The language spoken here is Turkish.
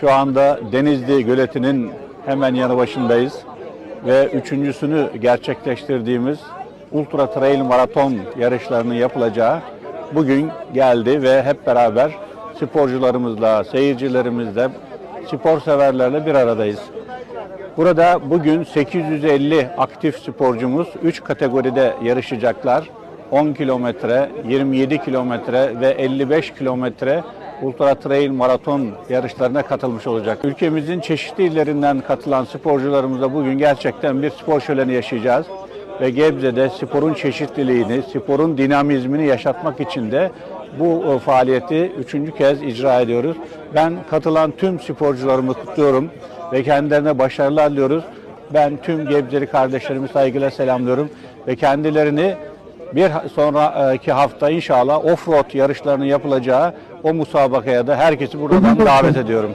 Şu anda Denizli Göleti'nin hemen yanı başındayız ve üçüncüsünü gerçekleştirdiğimiz Ultra Trail Maraton yarışlarının yapılacağı bugün geldi ve hep beraber sporcularımızla, seyircilerimizle, spor severlerle bir aradayız. Burada bugün 850 aktif sporcumuz 3 kategoride yarışacaklar. 10 kilometre, 27 kilometre ve 55 kilometre Ultra Trail Maraton yarışlarına katılmış olacak. Ülkemizin çeşitli illerinden katılan sporcularımızla bugün gerçekten bir spor şöleni yaşayacağız. Ve Gebze'de sporun çeşitliliğini, sporun dinamizmini yaşatmak için de bu e, faaliyeti üçüncü kez icra ediyoruz. Ben katılan tüm sporcularımı kutluyorum ve kendilerine başarılar diliyoruz. Ben tüm Gebzeli kardeşlerimi saygıyla selamlıyorum ve kendilerini bir sonraki hafta inşallah offroad yarışlarının yapılacağı o musabakaya da herkesi buradan davet ediyorum.